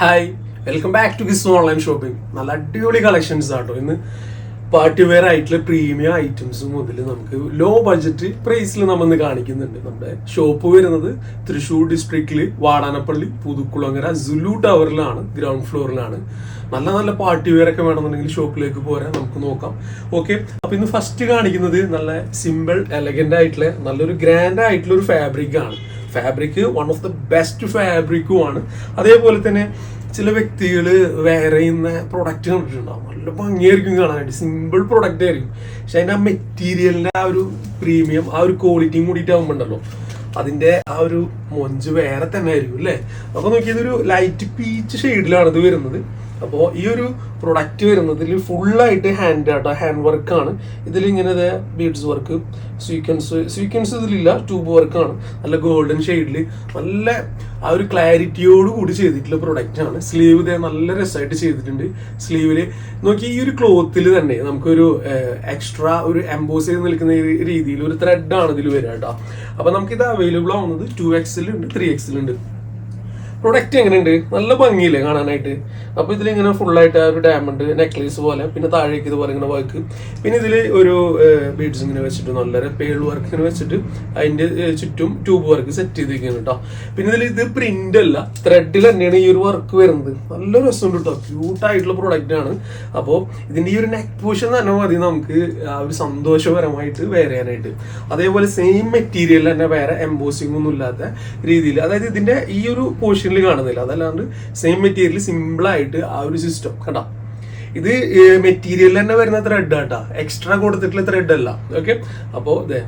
Hi welcome back to Kiss online shopping നല്ല അടിപൊളി collections ആട്ടോ. ഇന്ന് പാർട്ടി വെയർ ആയിട്ടുള്ള പ്രീമിയം ഐറ്റംസ് മുതൽ നമുക്ക് ലോ ബഡ്ജറ്റ് പ്രൈസിൽ നമ്മൾ ഇന്ന് കാണിക്കുന്നുണ്ട്. നമ്മുടെ ഷോപ്പ് വരുന്നത് തൃശ്ശൂർ ഡിസ്ട്രിക്റ്റിൽ വാടാനപ്പള്ളി പുതുക്കുളങ്ങര സുലു ടവറിലാണ് ഗ്രൗണ്ട് ഫ്ലോറിലാണ് നല്ല നല്ല പാർട്ടി വെയർ ഒക്കെ വേണമെന്നുണ്ടെങ്കിൽ ഷോപ്പിലേക്ക് പോരാ. നമുക്ക് നോക്കാം. ഓക്കെ അപ്പൊ ഇന്ന് ഫസ്റ്റ് കാണിക്കുന്നത് നല്ല സിമ്പിൾ എലഗന്റ് ആയിട്ടുള്ള നല്ലൊരു ഗ്രാൻഡ് ആയിട്ടുള്ള ഒരു ഫാബ്രിക് ആണ്. Fabric one of the best ഫാബ്രിക്കും ആണ്. അതേപോലെ തന്നെ ചില വ്യക്തികൾ വേറെ ചെയ്യുന്ന പ്രൊഡക്റ്റ് കണ്ടിട്ടുണ്ടാവും. നല്ല ഭംഗിയായിരിക്കും കാണാനായിട്ട് സിമ്പിൾ പ്രൊഡക്റ്റ് ആയിരിക്കും. പക്ഷെ അതിന്റെ ആ മെറ്റീരിയലിന്റെ ആ ഒരു പ്രീമിയം ആ ഒരു ക്വാളിറ്റിയും കൂടിയിട്ട് ഉണ്ടല്ലോ അതിന്റെ ആ ഒരു മൊഞ്ച് വേറെ തന്നെ ആയിരിക്കും അല്ലേ? അപ്പൊ നോക്കിയതൊരു ലൈറ്റ് പീച്ച് ഷെയ്ഡിലാണ് ഇത് വരുന്നത്. അപ്പോൾ ഈ ഒരു പ്രൊഡക്റ്റ് വരുന്നതിൽ ഫുള്ളായിട്ട് ഹാൻഡ് ആട്ടോ ഹാൻഡ് വർക്കാണ് ഇതിൽ ഇങ്ങനെ ബീഡ്സ് വർക്ക് സ്വീക്വൻസ് സ്വീക്വൻസ് ഇതിലില്ല ട്യൂബ് വർക്കാണ് നല്ല ഗോൾഡൻ ഷെയ്ഡിൽ നല്ല ആ ഒരു ക്ലാരിറ്റിയോട് കൂടി ചെയ്തിട്ടുള്ള പ്രൊഡക്റ്റ് ആണ്. സ്ലീവ് ഇതേ നല്ല രസമായിട്ട് ചെയ്തിട്ടുണ്ട്. സ്ലീവിൽ നോക്കി ഈ ഒരു ക്ലോത്തിൽ തന്നെ നമുക്കൊരു എക്സ്ട്രാ ഒരു എംബോസ് ചെയ്ത് നിൽക്കുന്ന രീതിയിൽ ഒരു ത്രെഡ് ആണ് ഇതിൽ വരിക കേട്ടോ. അപ്പൊ നമുക്കിത് അവൈലബിൾ ആവുന്നത് ടു എക്സിലുണ്ട് ത്രീ എക്സിലുണ്ട് പ്രൊഡക്റ്റ് എങ്ങനെയുണ്ട്? നല്ല ഭംഗിയില്ലേ കാണാനായിട്ട്? അപ്പൊ ഇതിൽ ഇങ്ങനെ ഫുള്ളായിട്ട് ആ ഒരു ഡയമണ്ട് നെക്ലേസ് പോലെ പിന്നെ താഴേക്ക് ഇതുപോലെ ഇങ്ങനെ വർക്ക് പിന്നെ ഇതിൽ ഒരു ബീഡ്സ് ഇങ്ങനെ വെച്ചിട്ട് നല്ല പേൾ വർക്ക് ഇങ്ങനെ വെച്ചിട്ട് അതിന്റെ ചുറ്റും ട്യൂബ് വർക്ക് സെറ്റ് ചെയ്തിരിക്കുന്നു കേട്ടോ പിന്നെ ഇതിൽ ഇത് പ്രിന്റ് അല്ല ത്രെഡിൽ തന്നെയാണ് ഈ ഒരു വർക്ക് വരുന്നത്. നല്ല രസമുണ്ട് കേട്ടോ ക്യൂട്ട് ആയിട്ടുള്ള പ്രൊഡക്റ്റ് ആണ്. അപ്പോൾ ഇതിന്റെ ഈ ഒരു നെക്ക് പോഷൻ തന്നെ മതി നമുക്ക്. ആ ഒരു സന്തോഷപരമായിട്ട് വെയർ ചെയ്യാനായിട്ട് അതേപോലെ സെയിം മെറ്റീരിയൽ തന്നെ വേറെ എംബോസിംഗ് ഒന്നും ഇല്ലാത്ത രീതിയിൽ. അതായത് ഇതിന്റെ ഈ ഒരു പോർഷനിൽ കാണുന്നില്ല. അതല്ലാണ്ട് സെയിം മെറ്റീരിയൽ സിമ്പിൾ ആയിട്ട് ആ ഒരു സിസ്റ്റം കണ്ടോ? ഇത് മെറ്റീരിയൽ തന്നെ വരുന്ന ത്രെഡ് ആട്ടാ. എക്സ്ട്രാ കൊടുത്തിട്ടുള്ള ത്രെഡ് അല്ല. ഓക്കെ അപ്പോൾ ഇതേ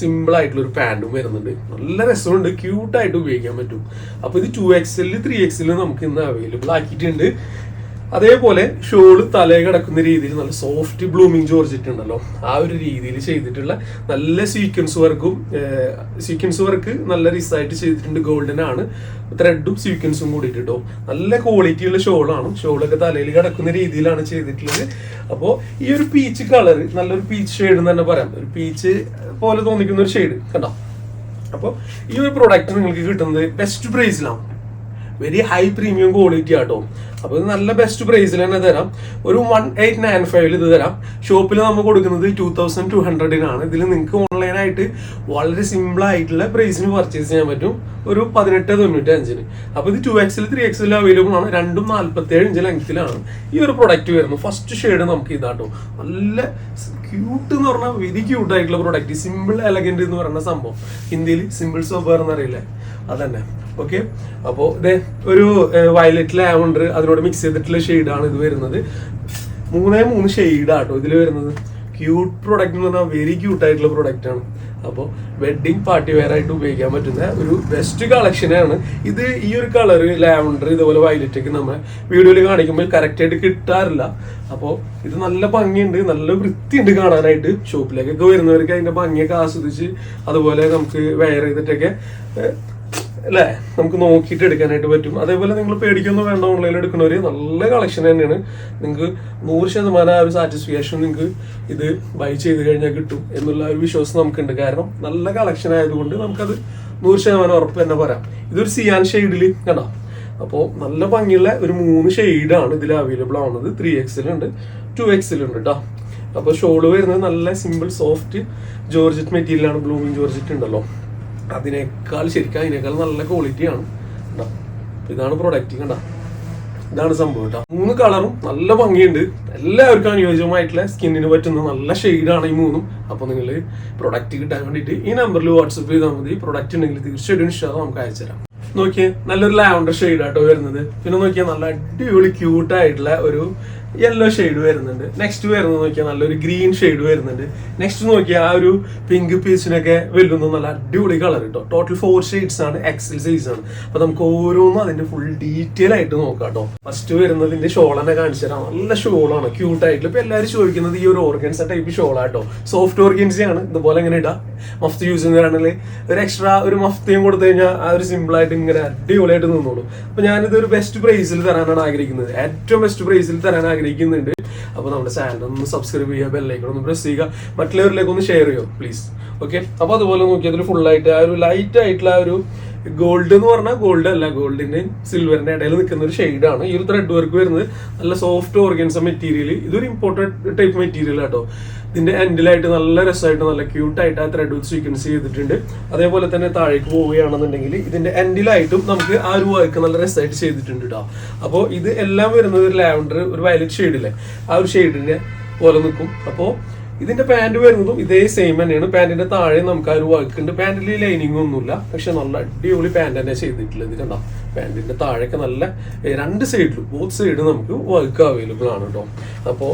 സിമ്പിൾ ആയിട്ടുള്ള ഒരു പാന്റും വരുന്നുണ്ട്. നല്ല രസമുണ്ട്. ക്യൂട്ടായിട്ട് ഉപയോഗിക്കാൻ പറ്റും. അപ്പോൾ ഇത് ടു എക്സലിൽ ത്രീ എക്സലിൽ നമുക്ക് ഇന്ന് അവൈലബിൾ ആക്കിയിട്ടുണ്ട്. അതേപോലെ ഷോൾ തലേ കിടക്കുന്ന രീതിയിൽ നല്ല സോഫ്റ്റ് ബ്ലൂമിങ് ജോർജറ്റ് ഉണ്ടല്ലോ ആ ഒരു രീതിയിൽ ചെയ്തിട്ടുള്ള നല്ല സീക്വൻസ് വർക്കും സീക്വൻസ് വർക്ക് നല്ല റിസായിട്ട് ചെയ്തിട്ടുണ്ട് ഗോൾഡൻ ആണ്. ത്രെഡും സീക്വൻസും കൂടിയിട്ട് കേട്ടോ നല്ല ക്വാളിറ്റി ഉള്ള ഷോളാണ് ഷോളൊക്കെ തലയിൽ കിടക്കുന്ന രീതിയിലാണ് ചെയ്തിട്ടുള്ളത്. അപ്പോൾ ഈ ഒരു പീച്ച് കളർ നല്ലൊരു പീച്ച് ഷെയ്ഡ് എന്ന് തന്നെ പറയാം. ഒരു പീച്ച് പോലെ തോന്നിക്കുന്ന ഒരു ഷെയ്ഡ് കണ്ടോ? അപ്പോൾ ഈ ഒരു പ്രോഡക്റ്റ് നിങ്ങൾക്ക് കിട്ടുന്നത് ബെസ്റ്റ് പ്രൈസിലാണ് വെരി ഹൈ പ്രീമിയം ക്വാളിറ്റി ആട്ടോ. അപ്പൊ ഇത് നല്ല ബെസ്റ്റ് പ്രൈസിൽ തന്നെ തരാം. ഒരു വൺ എയ്റ്റ് നയൻ ഫൈവിൽ ഇത് തരാം. ഷോപ്പിൽ നമ്മൾ കൊടുക്കുന്നത് ടൂ തൗസൻഡ് ടു ഹൺഡ്രഡിനാണ് ഇതിൽ നിങ്ങൾക്ക് ഓൺലൈനായിട്ട് വളരെ സിമ്പിൾ ആയിട്ടുള്ള പ്രൈസിന് പർച്ചേസ് ചെയ്യാൻ പറ്റും. ഒരു പതിനെട്ട് തൊണ്ണൂറ്റി അഞ്ചിന്. അപ്പൊ ഇത് ടു എക്സിൽ ത്രീ എക്സിൽ അവൈലബിൾ ആണ്. രണ്ടും നാല്പത്തി ഏഴ് ഇഞ്ച് ലെങ്ത്തിലാണ് ഈ ഒരു പ്രൊഡക്റ്റ് വരുന്നത് ഫസ്റ്റ് ഷെയ്ഡ് നമുക്ക് ഇതാട്ടോ. നല്ല ക്യൂട്ട് എന്ന് പറഞ്ഞാൽ വെരി ക്യൂട്ട് ആയിട്ടുള്ള പ്രൊഡക്റ്റ് സിമ്പിൾ എലഗന്റ് എന്ന് പറയുന്ന സംഭവം. ഹിന്ദിയിൽ സിമ്പിൾ സോബർ എന്നറിയില്ലേ? അതന്നെ. ഓക്കെ അപ്പോൾ ഇതേ ഒരു വയലറ്റ് ലാവണ്ടർ അതിനോട് മിക്സ് ചെയ്തിട്ടുള്ള ഷെയ്ഡാണ് ഇത് വരുന്നത്. മൂന്നേ മൂന്ന് ഷെയ്ഡാട്ടോ ഇതിൽ വരുന്നത്. ക്യൂട്ട് പ്രൊഡക്റ്റ് എന്ന് പറഞ്ഞാൽ വെരി ക്യൂട്ട് ആയിട്ടുള്ള പ്രൊഡക്റ്റ് ആണ്. അപ്പോൾ വെഡിങ് പാർട്ടി വെയർ ആയിട്ട് ഉപയോഗിക്കാൻ പറ്റുന്ന ഒരു ബെസ്റ്റ് കളക്ഷനാണ് ഇത് ഈ ഒരു കളർ ലാവണ്ടർ ഇതുപോലെ വയലറ്റ് ഒക്കെ നമ്മൾ വീഡിയോയിൽ കാണിക്കുമ്പോൾ കറക്റ്റ് ആയിട്ട് കിട്ടാറില്ല. അപ്പോൾ ഇത് നല്ല ഭംഗിയുണ്ട് നല്ല വൃത്തിയുണ്ട് കാണാനായിട്ട്. ഷോപ്പിലേക്കൊക്കെ വരുന്നവർക്ക് അതിന്റെ ഭംഗിയൊക്കെ ആസ്വദിച്ച് അതുപോലെ നമുക്ക് വെയർ ചെയ്തിട്ടൊക്കെ അല്ലേ? നമുക്ക് നോക്കിയിട്ട് എടുക്കാനായിട്ട് പറ്റും. അതേപോലെ നിങ്ങൾ പേടിക്കൊന്നും വേണ്ട ഓൺലൈനിൽ എടുക്കുന്നവർ നല്ല കളക്ഷൻ തന്നെയാണ്. നിങ്ങൾക്ക് നൂറ് ശതമാനം ആ ഒരു സാറ്റിസ്ഫാക്ഷൻ നിങ്ങൾക്ക് ഇത് ബൈ ചെയ്ത് കഴിഞ്ഞാൽ കിട്ടും എന്നുള്ള ഒരു വിശ്വാസം നമുക്കുണ്ട്. കാരണം നല്ല കളക്ഷൻ ആയതുകൊണ്ട് നമുക്കത് നൂറ് ശതമാനം ഉറപ്പ് തന്നെ പറയാം. ഇതൊരു സിയാൻ ഷെയ്ഡിൽ കണ്ടോ? അപ്പോൾ നല്ല ഭംഗിയുള്ള ഒരു മൂന്ന് ഷെയ്ഡാണ് ഇതിൽ അവൈലബിൾ ആവുന്നത്. ത്രീ എക്സിലുണ്ട് ടു എക്സിലുണ്ട് കേട്ടോ അപ്പോൾ ഷോൾ വരുന്നത് നല്ല സിമ്പിൾ സോഫ്റ്റ് ജോർജറ്റ് മെറ്റീരിയലാണ് ബ്ലൂമിങ് ജോർജറ്റ് ഉണ്ടല്ലോ. അതിനേക്കാൾ ശരിക്കും അതിനേക്കാൾ നല്ല ക്വാളിറ്റിയാണ് കണ്ടോ ഇതാണ് പ്രൊഡക്റ്റ് കണ്ട. ഇതാണ് സംഭവം കേട്ടോ മൂന്ന് കളറും നല്ല ഭംഗിയുണ്ട്. എല്ലാവർക്കും അനുയോജ്യമായിട്ടുള്ള സ്കിന്നിന് പറ്റുന്ന നല്ല ഷെയ്ഡാണ് ഈ മൂന്നും. അപ്പോൾ നിങ്ങൾ പ്രൊഡക്റ്റ് കിട്ടാൻ വേണ്ടിയിട്ട് ഈ നമ്പറിൽ വാട്സപ്പ് ചെയ്താൽ മതി. പ്രൊഡക്റ്റ് ഉണ്ടെങ്കിൽ തീർച്ചയായിട്ടും ഇഷ്ടം നമുക്ക് അയച്ചു തരാം നോക്കിയേ നല്ലൊരു ലാവണ്ടർ ഷെയ്ഡ് ആട്ടോ വരുന്നത്. പിന്നെ നോക്കിയാൽ നല്ല അടിപൊളി ക്യൂട്ട് ആയിട്ടുള്ള ഒരു യെല്ലോ ഷെയ്ഡ് വരുന്നുണ്ട്. നെക്സ്റ്റ് വരുന്നത് നോക്കിയാൽ നല്ലൊരു ഗ്രീൻ ഷെയ്ഡ് വരുന്നുണ്ട്. നെക്സ്റ്റ് നോക്കിയാൽ ആ ഒരു പിങ്ക് പീസിനൊക്കെ വെല്ലുന്ന നല്ല അടിപൊളി കളർ കേട്ടോ ടോട്ടൽ ഫോർ ഷെയ്ഡ്സ് ആണ് എക്സൽ സൈസ് ആണ്. അപ്പൊ നമുക്ക് ഓരോന്നും അതിന്റെ ഫുൾ ഡീറ്റെയിൽ ആയിട്ട് നോക്കാം കേട്ടോ ഫസ്റ്റ് വരുന്നതിന്റെ ഷോൾ തന്നെ കാണിച്ചു തരാം. നല്ല ഷോളാണ് ക്യൂട്ട് ആയിട്ടുള്ള. ഇപ്പൊ എല്ലാവരും ചോദിക്കുന്നത് ഈ ഒരു ഓർഗൻസ ടൈപ്പ് ഷോളാട്ടോ സോഫ്റ്റ് ഓർഗൻസി ആണ് ഇതുപോലെ ഇങ്ങനെ ഇടാം. മഫ്ത് യൂസ് ചെയ്യുന്നതാണെങ്കിൽ ഒരു എക്സ്ട്രാ ഒരു മഫ്തയും കൊടുത്തു കഴിഞ്ഞാൽ ആ ഒരു സിമ്പിൾ ആയിട്ട് ഇങ്ങനെ അടിപൊളിയായിട്ട് നിന്നോളൂ. അപ്പൊ ഞാനിത് ഒരു ബെസ്റ്റ് പ്രൈസിൽ തരാനാണ് ആഗ്രഹിക്കുന്നത്. ഏറ്റവും ബെസ്റ്റ് പ്രൈസിൽ തരാൻ ആഗ്രഹിക്കുന്നുണ്ട്. അപ്പൊ നമ്മുടെ ചാനൽ ഒന്ന് സബ്സ്ക്രൈബ് ചെയ്യുക ബെല്ലൈക്കൺ ഒന്ന് പ്രസ് ചെയ്യുക മറ്റുള്ളവരിലേക്ക് ഒന്ന് ഷെയർ ചെയ്യുക പ്ലീസ് ഓക്കെ അപ്പൊ അതുപോലെ നോക്കി ഫുൾ ആയിട്ട് ആ ഒരു ലൈറ്റ് ആയിട്ടുള്ള ആ ഒരു ഗോൾഡ് എന്ന് പറഞ്ഞാൽ ഗോൾഡ് അല്ല ഗോൾഡിന്റെയും സിൽവറിന്റെ ഇടയിൽ നിൽക്കുന്ന ഒരു ഷെയ്ഡാണ് ഈ ഒരു ത്രെഡ് വർക്ക് വരുന്നത് നല്ല സോഫ്റ്റ് ഓർഗൻസ മെറ്റീരിയൽ ഇതൊരു ഇമ്പോർട്ടന്റ് ടൈപ്പ് മെറ്റീരിയൽ ആട്ടോ. ഇതിന്റെ എൻഡിലായിട്ട് നല്ല രസമായിട്ട് നല്ല ക്യൂട്ടായിട്ട് ആ ത്രെഡ് സീക്വൻസ് ചെയ്തിട്ടുണ്ട്. അതേപോലെ തന്നെ താഴേക്ക് പോവുകയാണെന്നുണ്ടെങ്കിൽ ഇതിന്റെ എൻഡിലായിട്ടും നമുക്ക് ആ ഒരു വർക്ക് നല്ല രസമായിട്ട് ചെയ്തിട്ടുണ്ട് കേട്ടോ അപ്പോൾ ഇത് എല്ലാം വരുന്നത് ഒരു ലാവൻഡർ ഒരു വയലറ്റ് ഷെയ്ഡില്ലേ ആ ഒരു ഷെയ്ഡിന്റെ പോലെ നിൽക്കും. അപ്പോൾ ഇതിന്റെ പാന്റ് വരുന്നതും ഇതേ സെയിം തന്നെയാണ്. പാന്റിന്റെ താഴെ നമുക്ക് ആ ഒരു വർക്ക് ഉണ്ട്. പാന്റിൽ ലൈനിങ് ഒന്നുമില്ല. പക്ഷെ നല്ല അടിപൊളി പാന്റ് തന്നെ ചെയ്തിട്ടുള്ളത് ഇത് കണ്ടോ? പാന്റിന്റെ താഴെയൊക്കെ നല്ല രണ്ട് സൈഡിലും ബോത്ത് സൈഡ് നമുക്ക് വർക്ക് അവൈലബിൾ ആണ് കേട്ടോ അപ്പോൾ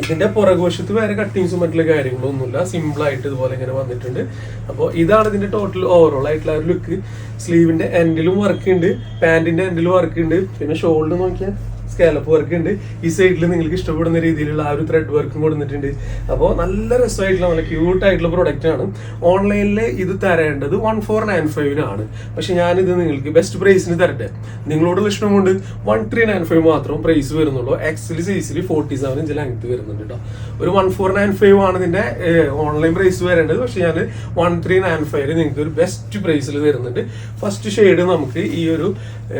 ഇതിന്റെ പുറകുവശത്ത് വേറെ കട്ടിങ്സും മറ്റുള്ള കാര്യങ്ങളൊന്നുമില്ല. സിമ്പിൾ ആയിട്ട് ഇതുപോലെ ഇങ്ങനെ വന്നിട്ടുണ്ട്. അപ്പോൾ ഇതാണ് ഇതിന്റെ ടോട്ടൽ ഓവറോൾ ആയിട്ടുള്ള ഒരു ലുക്ക് സ്ലീവിന്റെ എൻഡിലും വർക്ക് ഉണ്ട്. പാന്റിന്റെ എൻഡിലും വർക്ക് ഉണ്ട്. പിന്നെ ഷോൾഡർ നോക്കിയാൽ സ്കാലപ്പ് വർക്ക് ഉണ്ട്. ഈ സൈഡിൽ നിങ്ങൾക്ക് ഇഷ്ടപ്പെടുന്ന രീതിയിലുള്ള ആ ഒരു ത്രെഡ് വർക്കും കൊടുത്തിട്ടുണ്ട്. അപ്പോൾ നല്ല രസമായിട്ടുള്ള നല്ല പ്രൊഡക്റ്റ് ആണ്. ഓൺലൈനിൽ ഇത് തരേണ്ടത് വൺ ഫോർ നയൻ ഫൈവിനാണ് പക്ഷെ ഞാനിത് നിങ്ങൾക്ക് ബെസ്റ്റ് പ്രൈസിന് തരട്ടെ. നിങ്ങളോടുള്ള ഇഷ്ടം കൊണ്ട് വൺ ത്രീ നയൻ ഫൈവ് മാത്രം പ്രൈസ് വരുന്നുള്ളൂ. എക്സിൽ സൈസിൽ ഫോർട്ടി സെവൻ ഇഞ്ച് ലെങ്ത് വരുന്നുണ്ട് കേട്ടോ ഒരു വൺ ഫോർ നയൻ ഫൈവ് ആണ് ഇതിന്റെ ഓൺലൈൻ പ്രൈസ് വരേണ്ടത്. പക്ഷെ ഞാൻ വൺ ത്രീ നയൻ ഫൈവ് നിങ്ങൾക്ക് ഒരു ബെസ്റ്റ് പ്രൈസിൽ തരുന്നുണ്ട്. ഫസ്റ്റ് ഷെയ്ഡ് നമുക്ക് ഈ ഒരു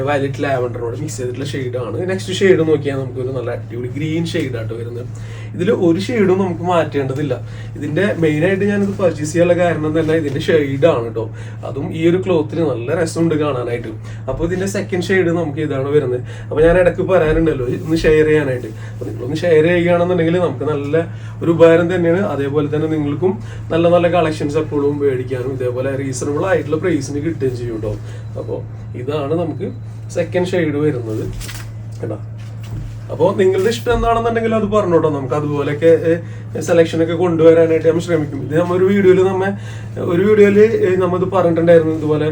വയലറ്റ് ലാവൻഡറിനോട് മിക്സ് ചെയ്തിട്ടുള്ള ഷെയ്ഡാണ് നെക്സ്റ്റ് ഷെയ്ഡ് നോക്കിയാൽ നമുക്കൊരു നല്ല അടിപൊളി ഗ്രീൻ ഷെയ്ഡായിട്ട് വരുന്നത്. ഇതിൽ ഒരു ഷെയ്ഡും നമുക്ക് മാറ്റേണ്ടതില്ല. ഇതിന്റെ മെയിൻ ആയിട്ട് ഞാനിത് പർച്ചേസ് ചെയ്യാനുള്ള കാരണം തന്നെ ഇതിന്റെ ഷെയ്ഡാണ് കേട്ടോ അതും ഈ ഒരു ക്ലോത്തിന് നല്ല രസമുണ്ട് കാണാനായിട്ട്. അപ്പോൾ ഇതിന്റെ സെക്കൻഡ് ഷെയ്ഡ് നമുക്ക് ഇതാണ് വരുന്നത്. അപ്പോൾ ഞാൻ ഇടയ്ക്ക് പറയാനുണ്ടല്ലോ ഒന്ന് ഷെയർ ചെയ്യാനായിട്ട്. അപ്പോൾ നിങ്ങളൊന്ന് ഷെയർ ചെയ്യുകയാണെന്നുണ്ടെങ്കിൽ നമുക്ക് നല്ല ഒരു ഉപകാരം തന്നെയാണ്. അതേപോലെ തന്നെ നിങ്ങൾക്കും നല്ല നല്ല കളക്ഷൻസ് എപ്പോഴും മേടിക്കാനും ഇതേപോലെ റീസണബിൾ ആയിട്ടുള്ള പ്രൈസിന് കിട്ടുകയും ചെയ്യും കേട്ടോ അപ്പോൾ ഇതാണ് നമുക്ക് സെക്കൻഡ് ഷെയ്ഡ് വരുന്നത്. കേട്ടോ അപ്പോൾ നിങ്ങളുടെ ഇഷ്ടം എന്താണെന്നുണ്ടെങ്കിൽ അത് പറഞ്ഞോട്ടോ നമുക്ക്. അതുപോലെയൊക്കെ സെലക്ഷൻ ഒക്കെ കൊണ്ടുവരാനായിട്ട് നമ്മൾ ശ്രമിക്കും. ഇത് നമ്മൾ ഒരു വീഡിയോയിൽ നമ്മ ഒരു വീഡിയോയിൽ നമ്മ ഇത് പറഞ്ഞിട്ടുണ്ടായിരുന്നു ഇതുപോലെ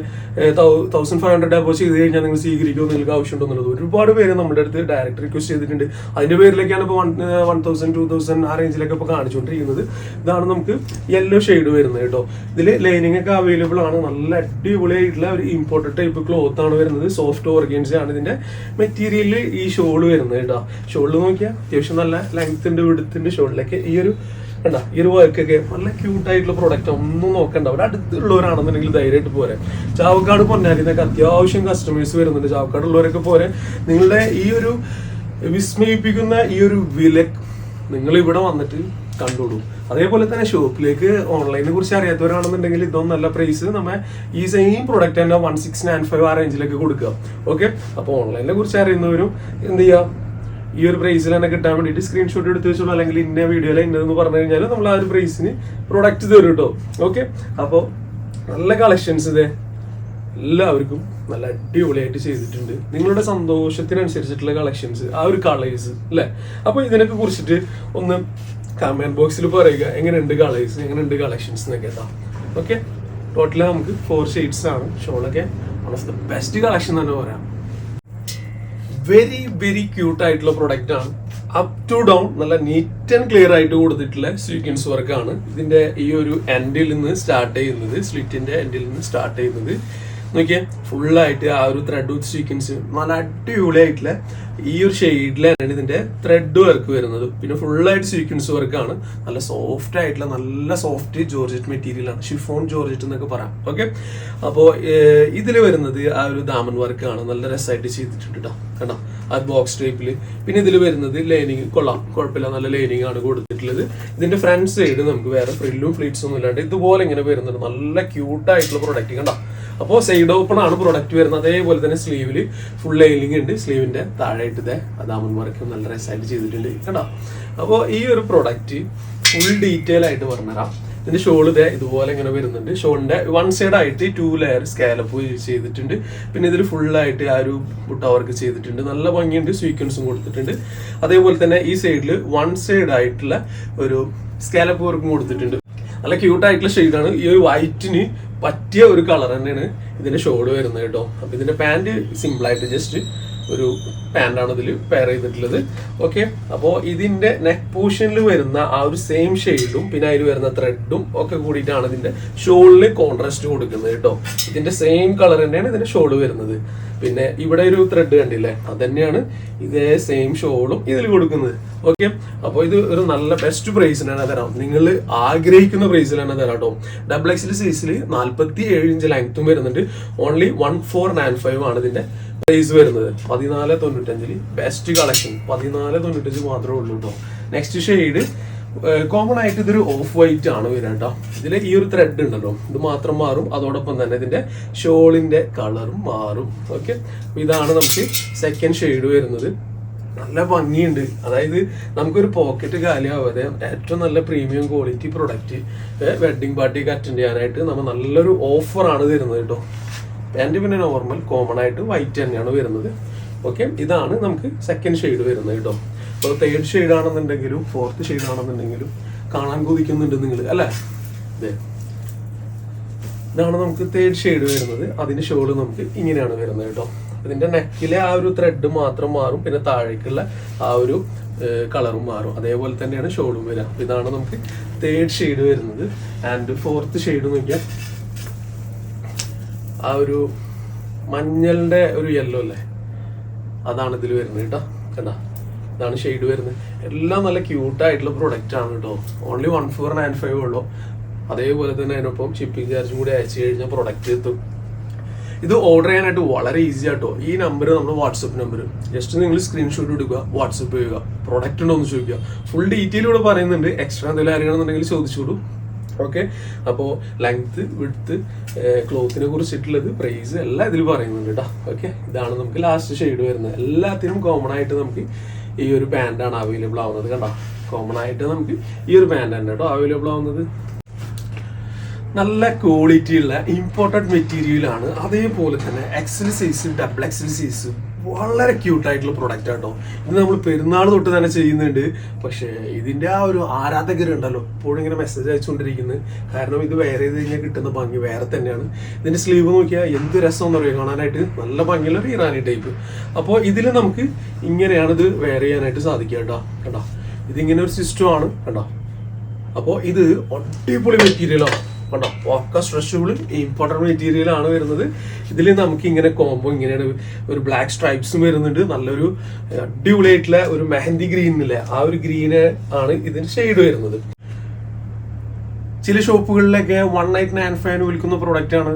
തൗസൻഡ് ഫൈവ് ഹൺഡ്രഡ് അബോ ചെയ്ത് കഴിഞ്ഞാൽ നിങ്ങൾ സ്വീകരിക്കുമോ നിങ്ങൾക്ക് ആവശ്യമുണ്ടോ എന്നുള്ളത്. ഒരുപാട് പേര് നമ്മുടെ അടുത്ത് ഡയറക്റ്റ് റിക്വസ്റ്റ് ചെയ്തിട്ടുണ്ട്. അതിന്റെ പേരിലേക്കാണ് ഇപ്പോൾ one one thousand two thousand ആ റേഞ്ചിലൊക്കെ ഇപ്പോൾ കാണിച്ചുകൊണ്ടിരിക്കുന്നത്. ഇതാണ് നമുക്ക് യെല്ലോ ഷെയ്ഡ് വരുന്നത് കേട്ടോ. ഇതിൽ ലൈനിങ് ഒക്കെ അവൈലബിൾ ആണ്. നല്ല അടിപൊളിയായിട്ടുള്ള ഒരു ഇമ്പോർട്ടഡ് ടൈപ്പ് ക്ലോത്ത് ആണ് വരുന്നത്. സോഫ്റ്റ് ഓർഗൻസ് ആണ് ഇതിന്റെ മെറ്റീരിയലിൽ ഈ ഷോൾ വരുന്നത് കേട്ടോ. ഷോളിൽ നോക്കിയാൽ അത്യാവശ്യം നല്ല ലെങ്ത്തിന്റെ വിടുത്തിന്റെ ഷോളിലേക്ക് ഈ ഒരു കണ്ട ഈ ഒരു വർക്കൊക്കെ നല്ല ക്യൂട്ട് ആയിട്ടുള്ള പ്രോഡക്റ്റ് ഒന്നും നോക്കണ്ട. അവിടെ അടുത്തുള്ളവരാണെന്നുണ്ടെങ്കിൽ ധൈര്യമായിട്ട് പോരെ. ചാവക്കാട് പൊന്നാരിന്നൊക്കെ അത്യാവശ്യം കസ്റ്റമേഴ്സ് വരുന്നുണ്ട്. ചാവക്കാട് ഉള്ളവരൊക്കെ പോരെ. നിങ്ങളുടെ ഈ ഒരു വിസ്മയിപ്പിക്കുന്ന ഈ ഒരു വില നിങ്ങൾ ഇവിടെ വന്നിട്ട് കണ്ടോളൂ. അതേപോലെ തന്നെ ഷോപ്പിലേക്ക് ഓൺലൈനെ കുറിച്ച് അറിയാത്തവരാണെന്നുണ്ടെങ്കിൽ ഇതൊന്നും നല്ല പ്രൈസ് നമ്മ ഈ സെയിം പ്രൊഡക്റ്റ് തന്നെ വൺ സിക്സ് നയൻ ഫൈവ് ആ റേഞ്ചിലേക്ക് കൊടുക്കുക. ഓക്കെ അപ്പോൾ ഓൺലൈനെ കുറിച്ച് അറിയുന്നവരും എന്ത് ചെയ്യുക? ഈ ഒരു പ്രൈസിൽ തന്നെ കിട്ടാൻ വേണ്ടിയിട്ട് സ്ക്രീൻഷോട്ട് എടുത്ത് വെച്ചോളൂ. അല്ലെങ്കിൽ ഇന്ന വീഡിയോയിൽ ഇന്നതെന്ന് പറഞ്ഞു കഴിഞ്ഞാൽ നമ്മൾ ആ ഒരു പ്രൈസിന് പ്രൊഡക്റ്റ് തരും കേട്ടോ ഓക്കെ അപ്പോൾ നല്ല കളക്ഷൻസ് ഇതേ. എല്ലാവർക്കും നല്ല അടിപൊളിയായിട്ട് ചെയ്തിട്ടുണ്ട്. നിങ്ങളുടെ സന്തോഷത്തിനനുസരിച്ചിട്ടുള്ള കളക്ഷൻസ് ആ ഒരു കളേഴ്സ് അല്ലേ അപ്പോൾ ഇതിനൊക്കെ കുറിച്ചിട്ട് ഒന്ന് കമന്റ് ബോക്സിൽ പറയുക. എങ്ങനെയുണ്ട് കളേഴ്സ് എങ്ങനെയുണ്ട് കളക്ഷൻസ് എന്നൊക്കെ കേട്ടോ ഓക്കെ ടോട്ടലി നമുക്ക് ഫോർ ഷെയ്ഡ്സ് ആണ്. ഷോളൊക്കെ one of the best collection തന്നെ പറയാം. വെരി വെരി ക്യൂട്ട് ആയിട്ടുള്ള പ്രൊഡക്റ്റ് ആണ്. അപ് ടു ഡൗൺ നല്ല നീറ്റ് ആൻഡ് ക്ലിയർ ആയിട്ട് കൊടുത്തിട്ടുള്ള സ്വീക്വൻസ് വർക്ക് ആണ്. ഇതിന്റെ ഈ ഒരു എൻഡിൽ നിന്ന് സ്റ്റാർട്ട് ചെയ്യുന്നത് സ്ലിറ്റിന്റെ എൻഡിൽ നിന്ന് സ്റ്റാർട്ട് ചെയ്യുന്നത്. നോക്കിയേ ഫുള്ളായിട്ട് ആ ഒരു ത്രെഡ് വിത്ത് സ്വീക്വൻസ് നല്ല അടിപൊളിയായിട്ടുള്ള ഈ ഒരു ഷെയ്ഡിലാണ് ഇതിന്റെ ത്രെഡ് വർക്ക് വരുന്നത്. പിന്നെ ഫുള്ളായിട്ട് സീക്വൻസ് വർക്കാണ് നല്ല സോഫ്റ്റ് ആയിട്ടുള്ള നല്ല സോഫ്റ്റ് ജോർജറ്റ് മെറ്റീരിയൽ ആണ്. ഷിഫോൺ ജോർജറ്റ് എന്നൊക്കെ പറയാം. ഓക്കെ അപ്പോ ഇതിൽ വരുന്നത് ആ ഒരു ദാമൻ വർക്കാണ് നല്ല രസമായിട്ട് ചെയ്തിട്ടുണ്ട് കേട്ടോ കണ്ടോ? ആ ബോക്സ് ടൈപ്പിൽ പിന്നെ ഇതിൽ വരുന്നത് ലൈനിങ് കൊള്ളാം. കുഴപ്പമില്ല. നല്ല ലൈനിങ് ആണ് കൊടുത്തിട്ടുള്ളത്. ഇതിന്റെ ഫ്രണ്ട് സൈഡ് നമുക്ക് വേറെ ഫ്രില്ലും ഫ്ലീറ്റ്സും ഒന്നും ഇല്ലാണ്ട് ഇതുപോലെ ഇങ്ങനെ വരുന്നുണ്ട്. നല്ല ക്യൂട്ട് ആയിട്ടുള്ള പ്രൊഡക്റ്റ് കണ്ടോ? അപ്പോൾ സൈഡ് ഓപ്പൺ ആണ് പ്രൊഡക്റ്റ് വരുന്നത്. അതേപോലെ തന്നെ സ്ലീവിൽ ഫുൾ ലൈനിങ് ഉണ്ട്. സ്ലീവിന്റെ താഴെയായിട്ട് ഇതേ അതാമൻ വർക്ക് നല്ല രസമായിട്ട് ചെയ്തിട്ടുണ്ട് കേട്ടോ അപ്പോൾ ഈ ഒരു പ്രൊഡക്റ്റ് ഫുൾ ഡീറ്റെയിൽ ആയിട്ട് പറഞ്ഞുതരാം. ഇതിന്റെ ഷോൾ ഇതേ ഇതുപോലെ ഇങ്ങനെ വരുന്നുണ്ട്. ഷോളിന്റെ വൺ സൈഡ് ആയിട്ട് ടു ലെയർ സ്കാലപ്പ് ചെയ്തിട്ടുണ്ട്. പിന്നെ ഇതിൽ ഫുള്ളായിട്ട് ആ ഒരു ബുട്ട വർക്ക് ചെയ്തിട്ടുണ്ട്. നല്ല ഭംഗിയുണ്ട്. സ്വീക്വൻസും കൊടുത്തിട്ടുണ്ട്. അതേപോലെ തന്നെ ഈ സൈഡിൽ വൺ സൈഡ് ആയിട്ടുള്ള ഒരു സ്കാലപ്പ് വർക്കും കൊടുത്തിട്ടുണ്ട്. നല്ല ക്യൂട്ടായിട്ടുള്ള ഷെയ്ഡാണ് ഈ ഒരു വൈറ്റിന് പറ്റിയ ഒരു കളർ തന്നെയാണ് ഇതിന്റെ ഷോൾ വരുന്നത് കേട്ടോ. അപ്പൊ ഇതിന്റെ പാന്റ് സിമ്പിൾ ആയിട്ട് ജസ്റ്റ് ഒരു പാന്റാണ് ഇതിൽ പെയർ ചെയ്തിട്ടുള്ളത്. ഓക്കെ അപ്പോൾ ഇതിന്റെ നെക്ക് പോർഷനിൽ വരുന്ന ആ ഒരു സെയിം ഷെയ്ഡും പിന്നെ അതിൽ വരുന്ന ത്രെഡും ഒക്കെ കൂടിയിട്ടാണ് ഇതിന്റെ ഷോളിൽ കോൺട്രാസ്റ്റ് കൊടുക്കുന്നത് കേട്ടോ ഇതിന്റെ സെയിം കളർ തന്നെയാണ് ഇതിന്റെ ഷോൾ വരുന്നത്. പിന്നെ ഇവിടെ ഒരു ത്രെഡ് കണ്ടില്ലേ? അത് തന്നെയാണ് ഇതേ സെയിം ഷോളും ഇതിൽ കൊടുക്കുന്നത്. ഓക്കെ അപ്പോൾ ഇത് ഒരു നല്ല ബെസ്റ്റ് പ്രൈസിനാണ് തരാം. നിങ്ങൾ ആഗ്രഹിക്കുന്ന പ്രൈസിലാണ് തരാം കേട്ടോ ഡബിൾ എക്സിൽ സൈസിൽ നാൽപ്പത്തി ഏഴ് ഇഞ്ച് ലെങ്ത്തും വരുന്നുണ്ട്. Only one four nine five ആണ് ഇതിന്റെ പ്രൈസ് വരുന്നത്. പതിനാല് തൊണ്ണൂറ്റഞ്ചിൽ ബെസ്റ്റ് കളക്ഷൻ പതിനാല് തൊണ്ണൂറ്റഞ്ച് മാത്രമേ ഉള്ളൂ കേട്ടോ നെക്സ്റ്റ് ഷെയ്ഡ് കോമൺ ആയിട്ട് ഇതൊരു ഓഫ് വൈറ്റ് ആണ് വരിക കേട്ടോ ഇതിൽ ഈ ഒരു ത്രെഡ് ഉണ്ടല്ലോ. ഇത് മാത്രം മാറും. അതോടൊപ്പം തന്നെ ഇതിന്റെ ഷോളിന്റെ കളറും മാറും. ഓക്കെ ഇതാണ് നമുക്ക് സെക്കൻഡ് ഷെയ്ഡ് വരുന്നത്. നല്ല ഭംഗിയുണ്ട്. അതായത് നമുക്കൊരു പോക്കറ്റ് കാലിയാവാതെ ഏറ്റവും നല്ല പ്രീമിയം ക്വാളിറ്റി പ്രൊഡക്റ്റ് വെഡിങ് പാർട്ടിക്ക് അറ്റൻഡ് ചെയ്യാനായിട്ട് നമ്മൾ നല്ലൊരു ഓഫറാണ് തരുന്നത് കേട്ടോ പാന്റ് പിന്നെ നോർമൽ കോമൺ ആയിട്ട് വൈറ്റ് തന്നെയാണ് വരുന്നത്. ഓക്കെ ഇതാണ് നമുക്ക് സെക്കൻഡ് ഷെയ്ഡ് വരുന്നത് കേട്ടോ. അപ്പോൾ തേർഡ് ഷെയ്ഡ് ആണെന്നുണ്ടെങ്കിലും ഫോർത്ത് ഷെയ്ഡ് ആണെന്നുണ്ടെങ്കിലും കാണാൻ കൊതിക്കുന്നുണ്ട് നിങ്ങൾ അല്ലേ? ഇതേ ഇതാണ് നമുക്ക് തേർഡ് ഷെയ്ഡ് വരുന്നത്. അതിന് ഷോൾ നമുക്ക് ഇങ്ങനെയാണ് വരുന്നത് കേട്ടോ. ഇതിന്റെ നെക്കിലെ ആ ഒരു ത്രെഡ് മാത്രം മാറും പിന്നെ താഴേക്കുള്ള ആ ഒരു കളറും മാറും. അതേപോലെ തന്നെയാണ് ഷോളും വരിക. ഇതാണ് നമുക്ക് തേർഡ് ഷെയ്ഡ് വരുന്നത്. ആൻഡ് ഫോർത്ത് ഷെയ്ഡ് നോക്കിയാൽ ആ ഒരു മഞ്ഞളിന്റെ ഒരു യെല്ലോ അല്ലേ? അതാണ് ഇതിൽ വരുന്നത് കേട്ടോ. കണ്ടാ? ഇതാണ് ഷെയ്ഡ് വരുന്നത്. എല്ലാം നല്ല ക്യൂട്ടായിട്ടുള്ള പ്രൊഡക്റ്റ് ആണ് കേട്ടോ. Only one four nine five ഉള്ളൂ. അതേപോലെ തന്നെ അതിനൊപ്പം ഷിപ്പിംഗ് ചാർജും കൂടി അയച്ചു കഴിഞ്ഞാൽ പ്രൊഡക്റ്റ് എത്തും. ഇത് ഓർഡർ ചെയ്യാനായിട്ട് വളരെ ഈസി ആട്ടോ ഈ നമ്പർ നമ്മുടെ വാട്സപ്പ് നമ്പർ ജസ്റ്റ് നിങ്ങൾ സ്ക്രീൻഷോട്ട് എടുക്കുക വാട്സപ്പ് ചെയ്യുക. പ്രൊഡക്റ്റ് ഉണ്ടോ എന്ന് ചോദിക്കുക. ഫുൾ ഡീറ്റെയിൽ ഇവിടെ പറയുന്നുണ്ട്. എക്സ്ട്രാ എന്തെങ്കിലും അറിയണമെന്നുണ്ടെങ്കിൽ ചോദിച്ചോളൂ. ഓക്കെ? അപ്പോൾ ലെങ്ത് വിടുത്ത് ക്ലോത്തിനെ കുറിച്ചിട്ടുള്ളത് പ്രൈസ് എല്ലാം ഇതിൽ പറയുന്നുണ്ട് കേട്ടോ ഓക്കെ? ഇതാണ് നമുക്ക് ലാസ്റ്റ് ഷെയ്ഡ് വരുന്നത്. എല്ലാത്തിനും കോമൺ ആയിട്ട് നമുക്ക് ഈ ഒരു പാന്റാണ് അവൈലബിൾ ആവുന്നത് കണ്ടോ? കോമൺ ആയിട്ട് നമുക്ക് ഈ ഒരു പാന്റ് തന്നെ കേട്ടോ അവൈലബിൾ ആവുന്നത്. നല്ല ക്വാളിറ്റി ഉള്ള ഇമ്പോർട്ടന്റ് മെറ്റീരിയലാണ് അതേപോലെ തന്നെ എക്സൽ ഡബിൾ എക്സൽ വളരെ ക്യൂട്ടായിട്ടുള്ള പ്രൊഡക്റ്റ് ആട്ടോ ഇത് നമ്മൾ പെരുന്നാൾ തൊട്ട് തന്നെ ചെയ്യുന്നുണ്ട്. പക്ഷേ ഇതിന്റെ ആ ഒരു ആരാധകരുണ്ടല്ലോ എപ്പോഴും ഇങ്ങനെ മെസ്സേജ് അയച്ചുകൊണ്ടിരിക്കുന്നത് കാരണം ഇത് വേറെ ചെയ്ത് കഴിഞ്ഞാൽ കിട്ടുന്ന ഭംഗി വേറെ തന്നെയാണ്. ഇതിന്റെ സ്ലീവ് നോക്കിയാൽ എന്ത് രസം പറയുക കാണാനായിട്ട് നല്ല ഭംഗിയുള്ള ഒരു ഇറാനി ടൈപ്പ് അപ്പോൾ ഇതിൽ നമുക്ക് ഇങ്ങനെയാണ് ഇത് വെയർ ചെയ്യാനായിട്ട് സാധിക്കുക കേട്ടോ. കണ്ടോ? ഇതിങ്ങനെ ഒരു സിസ്റ്റമാണ് കേട്ടോ കണ്ടോ? അപ്പോൾ ഇത് അടിപൊളി മെറ്റീരിയലാണ് കണ്ടോ? ഒക്കെ ഈ ഇമ്പോർട്ടന്റ് മെറ്റീരിയൽ ആണ് വരുന്നത്. ഇതിൽ നമുക്ക് ഇങ്ങനെ കോമ്പോ ഇങ്ങനെയാണ് ഒരു ബ്ലാക്ക് സ്ട്രൈപ്സും വരുന്നുണ്ട്. നല്ലൊരു അടിപൊളിയായിട്ടുള്ള ഒരു മെഹന്തി ഗ്രീൻ ഇല്ലേ ആ ഒരു ഗ്രീന് ആണ് ഇതിന് ഷെയ്ഡ് വരുന്നത്. ചില ഷോപ്പുകളിലൊക്കെ വൺ നൈറ്റ് നയൻ ഫൈവ് വിൽക്കുന്ന പ്രോഡക്റ്റ് ആണ്.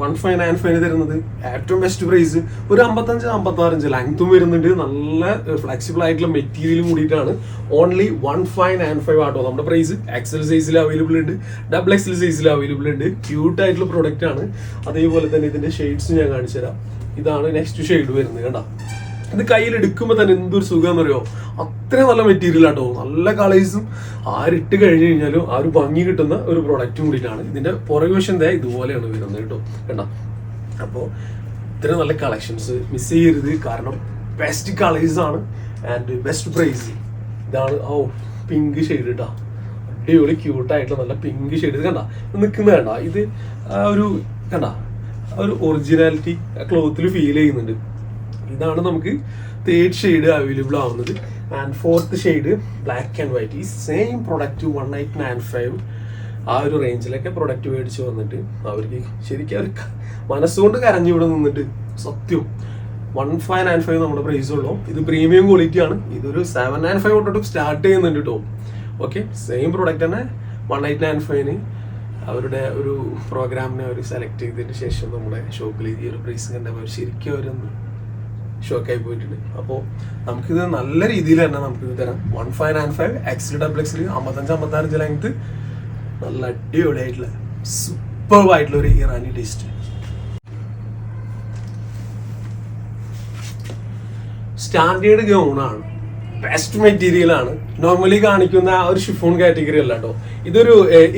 വൺ ഫൈവ് നയൻ ഫൈവ് തരുന്നത് ഏറ്റവും ബെസ്റ്റ് പ്രൈസ് ഒരു അമ്പത്തഞ്ച് അമ്പത്തി ആറഞ്ച് ലെങ്ത്തും വരുന്നുണ്ട്. നല്ല ഫ്ലെക്സിബിൾ ആയിട്ടുള്ള മെറ്റീരിയലും കൂടിയിട്ടാണ് only one five nine five ആട്ടോ നമ്മുടെ പ്രൈസ് എക്സൽ സൈസിൽ അവൈലബിൾ ഉണ്ട്. ഡബിൾ എക്സൽ സൈസിൽ അവൈലബിൾ ഉണ്ട്. ക്യൂട്ട് ആയിട്ടുള്ള പ്രൊഡക്റ്റ് ആണ്. അതേപോലെ തന്നെ ഇതിന്റെ ഷെയ്ഡ്സ് ഞാൻ കാണിച്ചു തരാം ഇതാണ് നെക്സ്റ്റ് ഷെയ്ഡ് വരുന്നത് കണ്ടോ? ഇത് കയ്യിൽ എടുക്കുമ്പോൾ തന്നെ എന്തൊരു സുഖം അറിയോ അത്രയും നല്ല മെറ്റീരിയൽ ആട്ടോ. നല്ല കളേഴ്സും ആരിട്ട് കഴിഞ്ഞു കഴിഞ്ഞാലും ആ ഒരു ഭംഗി കിട്ടുന്ന ഒരു പ്രൊഡക്റ്റും കൂടിയിട്ടാണ്. ഇതിന്റെ പുറകു വശം ദേ ഇതുപോലെയാണ് വരുന്നത് കേട്ടോ. കണ്ട? അപ്പോൾ ഇത്രയും നല്ല കളക്ഷൻസ് മിസ് ചെയ്യരുത്. കാരണം ബെസ്റ്റ് കളേഴ്സ് ആണ് ആൻഡ് ബെസ്റ്റ് പ്രൈസ് ഇതാണ് ഓ പിങ്ക് ഷെയ്ഡ് കേട്ടോ അടിപൊളി ക്യൂട്ടായിട്ടുള്ള നല്ല പിങ്ക് ഷെയ്ഡ് ഇത് കണ്ട? നിൽക്കുന്നത് കണ്ട? ഇത് ഒരു കണ്ട? ഒരു ഒറിജിനാലിറ്റി ക്ലോത്തിൽ ഫീൽ ചെയ്യുന്നുണ്ട്. ഇതാണ് നമുക്ക് തേർഡ് ഷെയ്ഡ് അവൈലബിൾ ആവുന്നത്. And fourth shade black and white ഈ same product one eight nine five ആ ഒരു റേഞ്ചിലൊക്കെ പ്രൊഡക്റ്റ് മേടിച്ച് വന്നിട്ട് അവർക്ക് ശരിക്കും അവർ മനസ്സുകൊണ്ട് കരഞ്ഞു ഇവിടെ നിന്നിട്ട് സത്യം വൺ ഫൈവ് നയൻ ഫൈവ് നമ്മുടെ പ്രൈസ് ഉള്ളൂ. ഇത് പ്രീമിയം ക്വാളിറ്റി ആണ്. ഇതൊരു സെവൻ നയൻ ഫൈവ് തൊട്ട് സ്റ്റാർട്ട് ചെയ്യുന്നുണ്ട് കേട്ടോ ഓക്കെ സെയിം പ്രൊഡക്റ്റ് തന്നെ വൺ എയ്റ്റ് നയൻ ഫൈവിന് അവരുടെ ഒരു പ്രോഗ്രാമിനെ അവർ സെലക്ട് ചെയ്തതിന് ശേഷം നമ്മുടെ ഷോപ്പിൽ ഈ ഒരു പ്രൈസ് കണ്ടപ്പോൾ ശരിക്കും അവരൊന്ന് ഷോക്കായി പോയിട്ടുണ്ട്. അപ്പോൾ നമുക്കിത് നല്ല രീതിയിൽ തന്നെ നമുക്കിത് തരാം. One five nine five X double എക്സിൽ അമ്പത്തഞ്ച് അമ്പത്താറ് ലെങ്ത് നല്ല അടിപൊളിയായിട്ടുള്ള സൂപ്പർ ആയിട്ടുള്ള ഒരു ഇറാനി ടേസ്റ്റ് സ്റ്റാൻഡേർഡ് ഗൗൺ ആണ്. ബെസ്റ്റ് മെറ്റീരിയൽ ആണ്. നോർമലി കാണിക്കുന്ന ആ ഒരു ഷിഫോൺ കാറ്റഗറി അല്ല കേട്ടോ ഇതൊരു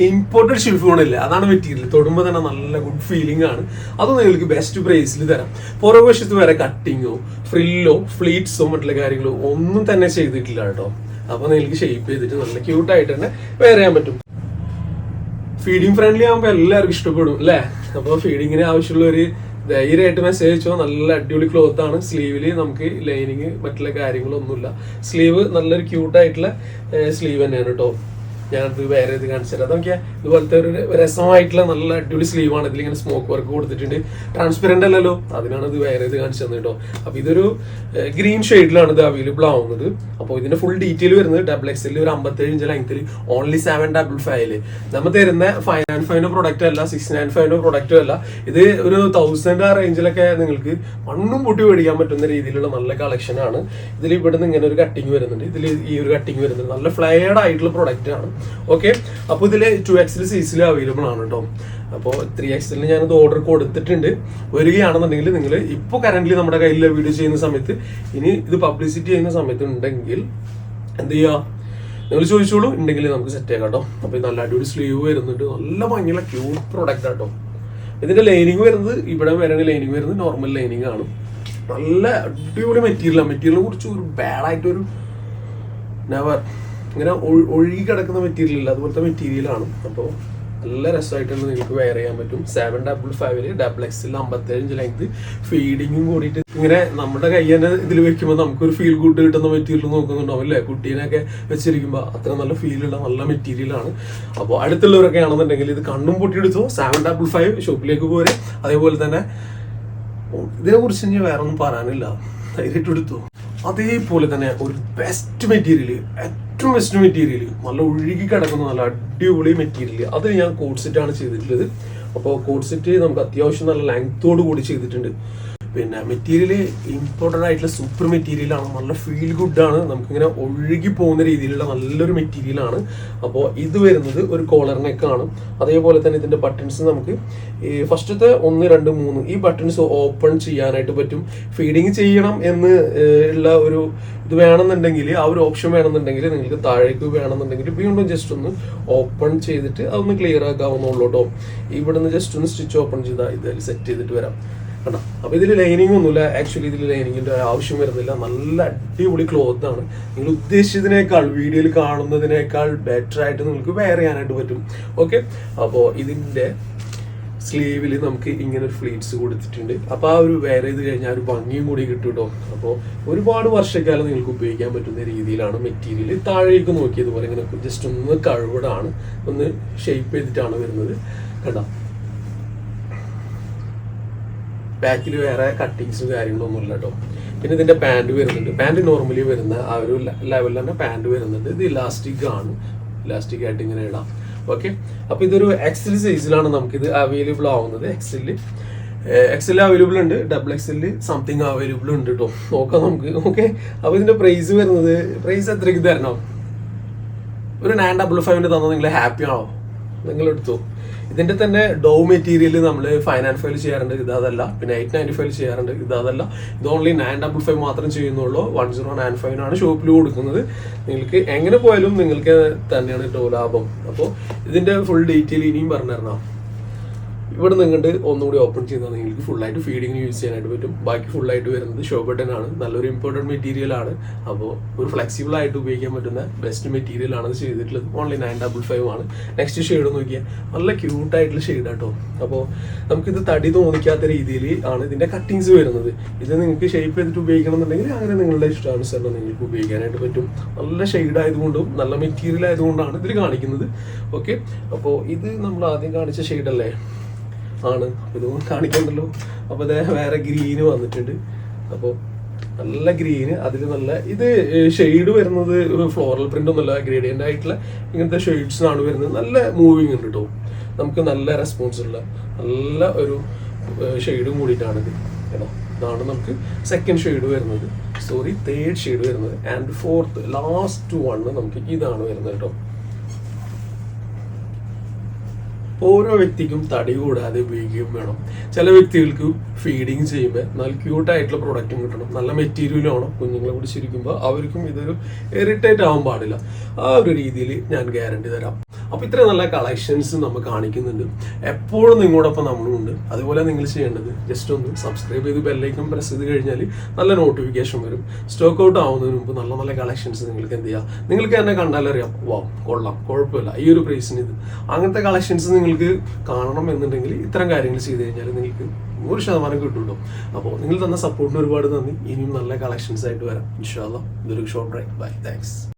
ഇമ്പോർട്ടഡ് ഷിഫോൺ അല്ല? അതാണ് മെറ്റീരിയൽ തൊടുമ്പോൾ തന്നെ നല്ല ഗുഡ് ഫീലിംഗ് ആണ്. അത് നിങ്ങൾക്ക് ബെസ്റ്റ് പ്രൈസിൽ തരാം. പുറകുവശത്ത് വരെ കട്ടിങ്ങോ ഫ്രില്ലോ ഫ്ലീറ്റ്സോ മറ്റുള്ള കാര്യങ്ങളോ ഒന്നും തന്നെ ചെയ്തിട്ടില്ല കേട്ടോ അപ്പൊ നിങ്ങൾക്ക് ഷേപ്പ് ചെയ്തിട്ട് നല്ല ക്യൂട്ടായിട്ട് തന്നെ വെയർ ചെയ്യാൻ പറ്റും. ഫീഡിങ് ഫ്രണ്ട്ലി ആകുമ്പോൾ എല്ലാവർക്കും ഇഷ്ടപ്പെടും അല്ലേ? അപ്പോൾ ഫീഡിങ്ങിന് ആവശ്യമുള്ളവർ ധൈര്യമായിട്ട് മെസ്സേജ് അയച്ചോ? നല്ല അടിപൊളി ക്ലോത്ത് ആണ്. സ്ലീവിൽ നമുക്ക് ലൈനിങ് മറ്റുള്ള കാര്യങ്ങളൊന്നുമില്ല. സ്ലീവ് നല്ലൊരു ക്യൂട്ടായിട്ടുള്ള സ്ലീവ് തന്നെയാണ് കേട്ടോ ഞാനത് വേറെ ഇത് കാണിച്ചു തരാം. നോക്കിയാൽ ഇതുപോലത്തെ ഒരു രസമായിട്ടുള്ള നല്ല അടിപൊളി സ്ലീവ് ആണ്. ഇതിലിങ്ങനെ സ്മോക്ക് വർക്ക് കൊടുത്തിട്ടുണ്ട്. ട്രാൻസ്പെറന്റ് അല്ലല്ലോ. അതിനാണ് ഇത് വേറെ ഇത് കാണിച്ചു തന്നെ കേട്ടോ. അപ്പൊ ഇതൊരു ഗ്രീൻ ഷെയ്ഡിലാണ് ഇത് അവൈലബിൾ ആവുന്നത്. അപ്പോൾ ഇതിന്റെ ഫുൾ ഡീറ്റെയിൽ വരുന്നത് ഡബിൾ എക്സിൽ ഒരു അമ്പത്തേഴ് ഇഞ്ച് ലെങ്ത്തിൽ ഓൺലി സെവൻ ഡബിൾ ഫൈവിൽ നമ്മൾ തരുന്ന ഫൈവ് നയൻ ഫൈവിന്റെ പ്രൊഡക്റ്റ് അല്ല സിക്സ് നയൻ ഫൈവിന്റെ പ്രൊഡക്റ്റും അല്ല. ഇത് ഒരു തൗസൻഡ് ആ റേഞ്ചിലൊക്കെ നിങ്ങൾക്ക് മണ്ണും പൊട്ടി മേടിക്കാൻ പറ്റുന്ന രീതിയിലുള്ള നല്ല കളക്ഷൻ ആണ്. ഇതിൽ ഇവിടുന്ന് ഇങ്ങനെ ഒരു കട്ടിങ് വരുന്നുണ്ട്. ഇതിൽ ഈ ഒരു കട്ടിങ് വരുന്നുണ്ട്. നല്ല ഫ്ലയേഡ് ആയിട്ടുള്ള പ്രൊഡക്റ്റ് ആണ്. ഓക്കെ അപ്പോൾ ഇതിൽ ടു എക്സിൽ സൈസിൽ അവൈലബിൾ ആണ് കേട്ടോ അപ്പോൾ ത്രീ എക്സിൽ ഞാനത് ഓർഡർ കൊടുത്തിട്ടുണ്ട്. വരികയാണെന്നുണ്ടെങ്കിൽ നിങ്ങൾ ഇപ്പോൾ കറന്റ് നമ്മുടെ കയ്യിൽ വീഡിയോ ചെയ്യുന്ന സമയത്ത് ഇനി ഇത് പബ്ലിസിറ്റി ചെയ്യുന്ന സമയത്ത് ഉണ്ടെങ്കിൽ എന്ത് ചെയ്യുക നിങ്ങൾ ചോദിച്ചോളൂ. ഉണ്ടെങ്കിൽ നമുക്ക് സെറ്റ് ആക്കാം കേട്ടോ അപ്പോൾ നല്ല അടിപൊളി സ്ലീവ് വരുന്നുണ്ട്. നല്ല ഭംഗിയുള്ള ക്യൂട്ട് പ്രൊഡക്റ്റ് ആട്ടോ ഇതിന്റെ ലൈനിങ് വരുന്നത് ഇവിടെ വരണ ലൈനിങ് വരുന്നത്. നോർമൽ ലൈനിങ് ആണ്. നല്ല അടിപൊളി മെറ്റീരിയലാണ് മെറ്റീരിയലിനെ കുറിച്ച് ഒരു ബാഡായിട്ടൊരു നെവർ ഇങ്ങനെ ഒഴുകി കിടക്കുന്ന മെറ്റീരിയൽ ഇല്ല. അതുപോലത്തെ മെറ്റീരിയലാണ് അപ്പോൾ നല്ല രസമായിട്ട് നിങ്ങൾക്ക് വെയർ ചെയ്യാൻ പറ്റും. സെവൻ ഡബിൾ ഫൈവിൽ ഡബിൾ എക്സിൽ അമ്പത്തേഴ് ലെങ്ത് ഫീഡിങ്ങും കൂടിയിട്ട് ഇങ്ങനെ നമ്മുടെ കൈ തന്നെ ഇതിൽ വെക്കുമ്പോൾ നമുക്കൊരു ഫീൽ ഗുഡ് കിട്ടുന്ന മെറ്റീരിയൽ നോക്കുന്നുണ്ടാവും അല്ലേ? കുട്ടീനെയൊക്കെ വെച്ചിരിക്കുമ്പോൾ അത്ര നല്ല ഫീലുള്ള നല്ല മെറ്റീരിയലാണ് അപ്പോൾ അടുത്തുള്ളവരൊക്കെ ആണെന്നുണ്ടെങ്കിൽ ഇത് കണ്ണും പൊട്ടിയെടുത്തോ സെവൻ ഡബിൾ ഫൈവ് ഷോപ്പിലേക്ക് പോരെ. അതേപോലെ തന്നെ ഇതിനെക്കുറിച്ച് ഇനി വേറെ ഒന്നും പറയാനില്ല. ധൈര്യമായിട്ട് അതേപോലെ തന്നെ ഒരു ബെസ്റ്റ് മെറ്റീരിയൽ ഏറ്റവും ബെസ്റ്റ് മെറ്റീരിയൽ നല്ല ഒഴുകി കിടക്കുന്ന നല്ല അടിപൊളി മെറ്റീരിയൽ അത് ഞാൻ കോഡ് സെറ്റ് ആണ് ചെയ്തിട്ടുള്ളത്. അപ്പോൾ കോഡ് സെറ്റ് നമുക്ക് അത്യാവശ്യം നല്ല ലെങ്ത്തോട് കൂടി ചെയ്തിട്ടുണ്ട്. പിന്നെ മെറ്റീരിയൽ ഇമ്പോർട്ടന്റ് ആയിട്ടുള്ള സൂപ്പർ മെറ്റീരിയൽ ആണ് നല്ല ഫീൽ ഗുഡ് ആണ്. നമുക്കിങ്ങനെ ഒഴുകി പോകുന്ന രീതിയിലുള്ള നല്ലൊരു മെറ്റീരിയൽ ആണ്. അപ്പോൾ ഇത് വരുന്നത് ഒരു കോളർ നെക്കാണ് അതേപോലെ തന്നെ ഇതിന്റെ ബട്ടൺസ് നമുക്ക് ഈ ഫസ്റ്റത്തെ ഒന്ന് രണ്ട് മൂന്ന് ഈ ബട്ടൺസ് ഓപ്പൺ ചെയ്യാനായിട്ട് പറ്റും. ഫീഡിങ് ചെയ്യണം എന്ന് ഉള്ള ഒരു ഇത് വേണമെന്നുണ്ടെങ്കിൽ ആ ഒരു ഓപ്ഷൻ വേണമെന്നുണ്ടെങ്കിൽ നിങ്ങൾക്ക് താഴേക്ക് വേണമെന്നുണ്ടെങ്കിൽ വീണ്ടും ജസ്റ്റ് ഒന്ന് ഓപ്പൺ ചെയ്തിട്ട് അതൊന്ന് ക്ലിയർ ആക്കാവുന്നുള്ളൂ കേട്ടോ. ഇവിടുന്ന് ജസ്റ്റ് ഒന്ന് സ്റ്റിച്ച് ഓപ്പൺ ചെയ്താൽ ഇത് സെറ്റ് ചെയ്തിട്ട് വരാം. കണ്ടോ? അപ്പൊ ഇതിൽ ലൈനിങ് ഒന്നുമില്ല. ആക്ച്വലി ഇതിൽ ലൈനിങ്ങിന്റെ ആവശ്യം വരുന്നില്ല. നല്ല അടിപൊളി ക്ലോത്ത് ആണ്. നിങ്ങൾ ഉദ്ദേശിച്ചതിനേക്കാൾ വീഡിയോയിൽ കാണുന്നതിനേക്കാൾ ബെറ്റർ ആയിട്ട് നിങ്ങൾക്ക് വെയർ ചെയ്യാനായിട്ട് പറ്റും. ഓക്കെ അപ്പോൾ ഇതിന്റെ സ്ലീവിൽ നമുക്ക് ഇങ്ങനെ ഒരു ഫ്ലീറ്റ്സ് കൊടുത്തിട്ടുണ്ട്. അപ്പോൾ ആ ഒരു വെയർ ചെയ്ത് കഴിഞ്ഞാൽ ഒരു ഭംഗിയും കൂടി കിട്ടും കേട്ടോ. അപ്പോൾ ഒരുപാട് വർഷക്കാലം നിങ്ങൾക്ക് ഉപയോഗിക്കാൻ പറ്റുന്ന രീതിയിലാണ് മെറ്റീരിയൽ താഴേക്ക് നോക്കിയതുപോലെ ഇങ്ങനെ ജസ്റ്റ് ഒന്ന് കഴുകടാണ് ഒന്ന് ഷേപ്പ് ചെയ്തിട്ടാണ് വരുന്നത്. കണ്ടോ? ബാക്കിൽ വേറെ കട്ടിങ്സും കാര്യങ്ങളൊന്നും ഇല്ല കേട്ടോ പിന്നെ ഇതിന്റെ പാന്റ് വരുന്നുണ്ട്. പാന്റ് നോർമലി വരുന്ന ആ ഒരു ലെവലിൽ തന്നെ പാന്റ് വരുന്നുണ്ട് ഇത് ഇലാസ്റ്റിക് ആണ്. ഇലാസ്റ്റിക് ആയിട്ട് ഇങ്ങനെ ഇടാം. ഓക്കെ അപ്പൊ ഇതൊരു എക്സൽ സൈസിലാണ് നമുക്കിത് അവൈലബിൾ ആവുന്നത്. എക്സലിൽ എക്സൽ അവൈലബിൾ ഉണ്ട്. ഡബിൾ എക്സലിൽ സംതിങ് അവൈലബിൾ ഉണ്ട് കേട്ടോ നോക്കാം നമുക്ക്. ഓക്കെ അപ്പൊ ഇതിന്റെ പ്രൈസ് വരുന്നത് പ്രൈസ് എത്രയ്ക്ക് തരണം? ഒരു നയൻ ഡബിൾ ഫൈവിന് തന്നാൽ നിങ്ങൾ ഹാപ്പി ആണോ? നിങ്ങൾ എടുത്തു ഇതിന്റെ തന്നെ ഡോ മെറ്റീരിയൽ നമ്മൾ ഫൈവ് നയൻ ഫൈവ് ചെയ്യാറുണ്ട്. ഇത് പിന്നെ എയ്റ്റ് നയന്റി ഫൈവ് ചെയ്യാറുണ്ട്. ഇത് ഇത് ഓൺലി നയൻ ഡബിൾ ഫൈവ് മാത്രം ചെയ്യുന്നുള്ളൂ. വൺ സീറോ നയൻ ഫൈവിനാണ് ഷോപ്പിൽ കൊടുക്കുന്നത്. നിങ്ങൾക്ക് എങ്ങനെ പോയാലും നിങ്ങൾക്ക് തന്നെയാണ് കേട്ടോ ലാഭം. അപ്പോൾ ഇതിന്റെ ഫുൾ ഡീറ്റെയിൽ ഇനിയും പറഞ്ഞു തരണം ഇവിടെ നിങ്ങണ്ട് ഒന്നുകൂടി ഓപ്പൺ ചെയ്താൽ നിങ്ങൾക്ക് ഫുള്ളായിട്ട് ഫീഡിങ്ങിന് യൂസ് ചെയ്യാനായിട്ട് പറ്റും. ബാക്കി ഫുള്ളായിട്ട് വരുന്നത് ഷോ ആണ്. നല്ലൊരു ഇമ്പോർട്ടന്റ് മെറ്റീരിയൽ ആണ്. അപ്പോൾ ഒരു ഫ്ലെക്സിബിൾ ആയിട്ട് ഉപയോഗിക്കാൻ പറ്റുന്ന ബെസ്റ്റ് മെറ്റീരിയൽ ആണ് ചെയ്തിട്ടുള്ളത്. ഓൺലി നയൻ ഡബിൾ ഫൈവ് ആണ്. നെക്സ്റ്റ് ഷെയ്ഡ് നോക്കിയാൽ നല്ല ക്യൂട്ടായിട്ടുള്ള ഷെയ്ഡ് ആട്ടോ. അപ്പോൾ നമുക്കിത് തടി തോന്നിക്കാത്ത രീതിയിൽ ആണ് ഇതിന്റെ കട്ടിങ്സ് വരുന്നത്. ഇത് നിങ്ങൾക്ക് ഷേപ്പ് ചെയ്തിട്ട് ഉപയോഗിക്കണം എന്നുണ്ടെങ്കിൽ അങ്ങനെ നിങ്ങളുടെ ഇഷ്ടാനുസരണം നിങ്ങൾക്ക് ഉപയോഗിക്കാനായിട്ട് പറ്റും. നല്ല ഷെയ്ഡ് ആയതുകൊണ്ടും നല്ല മെറ്റീരിയൽ ആയതുകൊണ്ടാണ് ഇതിൽ കാണിക്കുന്നത്. ഓക്കെ അപ്പോൾ ഇത് നമ്മൾ ആദ്യം കാണിച്ച ഷെയ്ഡ് അല്ലേ? ആണ്. ഇതും കാണിക്കണ്ടല്ലോ. അപ്പോൾ അതേ വേറെ ഗ്രീന് വന്നിട്ടുണ്ട്. അപ്പോൾ നല്ല ഗ്രീന് അതിൽ നല്ല ഇത് ഷെയ്ഡ് വരുന്നത് ഫ്ലോറൽ പ്രിന്റ് ഒന്നുമല്ല ഗ്രേഡിയന്റ് ആയിട്ടുള്ള ഇങ്ങനത്തെ ഷെയ്ഡ്സിനാണ് വരുന്നത്. നല്ല മൂവിങ് ഉണ്ട് കേട്ടോ നമുക്ക് നല്ല റെസ്പോൺസ് ഉള്ള നല്ല ഒരു ഷെയ്ഡും ഇത്. കേട്ടോ? ഇതാണ് നമുക്ക് സെക്കൻഡ് ഷെയ്ഡ് വരുന്നത്. സോറി തേർഡ് ഷെയ്ഡ് വരുന്നത്. ആൻഡ് ഫോർത്ത് ലാസ്റ്റ് വൺ നമുക്ക് ഇതാണ് വരുന്നത് കേട്ടോ ഓരോ വ്യക്തിക്കും തടി കൂടാതെ ഉപയോഗിക്കുകയും വേണം. ചില വ്യക്തികൾക്ക് ഫീഡിങ് ചെയ്യുമ്പോൾ നല്ല ക്യൂട്ടായിട്ടുള്ള പ്രൊഡക്റ്റും കിട്ടണം. നല്ല മെറ്റീരിയലും കുഞ്ഞുങ്ങളെ പിടിച്ചിരിക്കുമ്പോൾ അവർക്കും ഇതൊരു ഇറിറ്റേറ്റ് ആവാൻ പാടില്ല. ആ ഒരു രീതിയിൽ ഞാൻ ഗ്യാരണ്ടി തരാം. അപ്പോൾ ഇത്രയും നല്ല കളക്ഷൻസ് നമ്മൾ കാണിക്കുന്നുണ്ട്. എപ്പോഴും നിങ്ങളോടൊപ്പം നമ്മളുണ്ട് അതുപോലെ നിങ്ങൾ ചെയ്യേണ്ടത് ജസ്റ്റ് ഒന്ന് സബ്സ്ക്രൈബ് ചെയ്ത് ബെല്ലൈക്കൺ പ്രസ് ചെയ്ത് കഴിഞ്ഞാൽ നല്ല നോട്ടിഫിക്കേഷൻ വരും. സ്റ്റോക്ക് ഔട്ട് ആവുന്നതിന് മുമ്പ് നല്ല നല്ല കളക്ഷൻസ് നിങ്ങൾക്ക് എന്ത് ചെയ്യാം? നിങ്ങൾക്ക് തന്നെ കണ്ടാലറിയാം വാ കൊള്ളാം കുഴപ്പമില്ല ഈ ഒരു പ്രൈസിന് ഇത്. അങ്ങനത്തെ കളക്ഷൻസ് നിങ്ങൾക്ക് കാണണം എന്നുണ്ടെങ്കിൽ ഇത്തരം കാര്യങ്ങൾ ചെയ്ത് കഴിഞ്ഞാൽ നിങ്ങൾക്ക് നൂറ് ശതമാനം കിട്ടുള്ളൂ അപ്പോൾ നിങ്ങൾ തന്ന സപ്പോർട്ടിന് ഒരുപാട് നന്ദി. ഇനിയും നല്ല കളക്ഷൻസ് ആയിട്ട് വരാം. ഇൻഷാല്ല ഇതൊരു ഷോർട്ട് ബൈ താങ്ക്സ്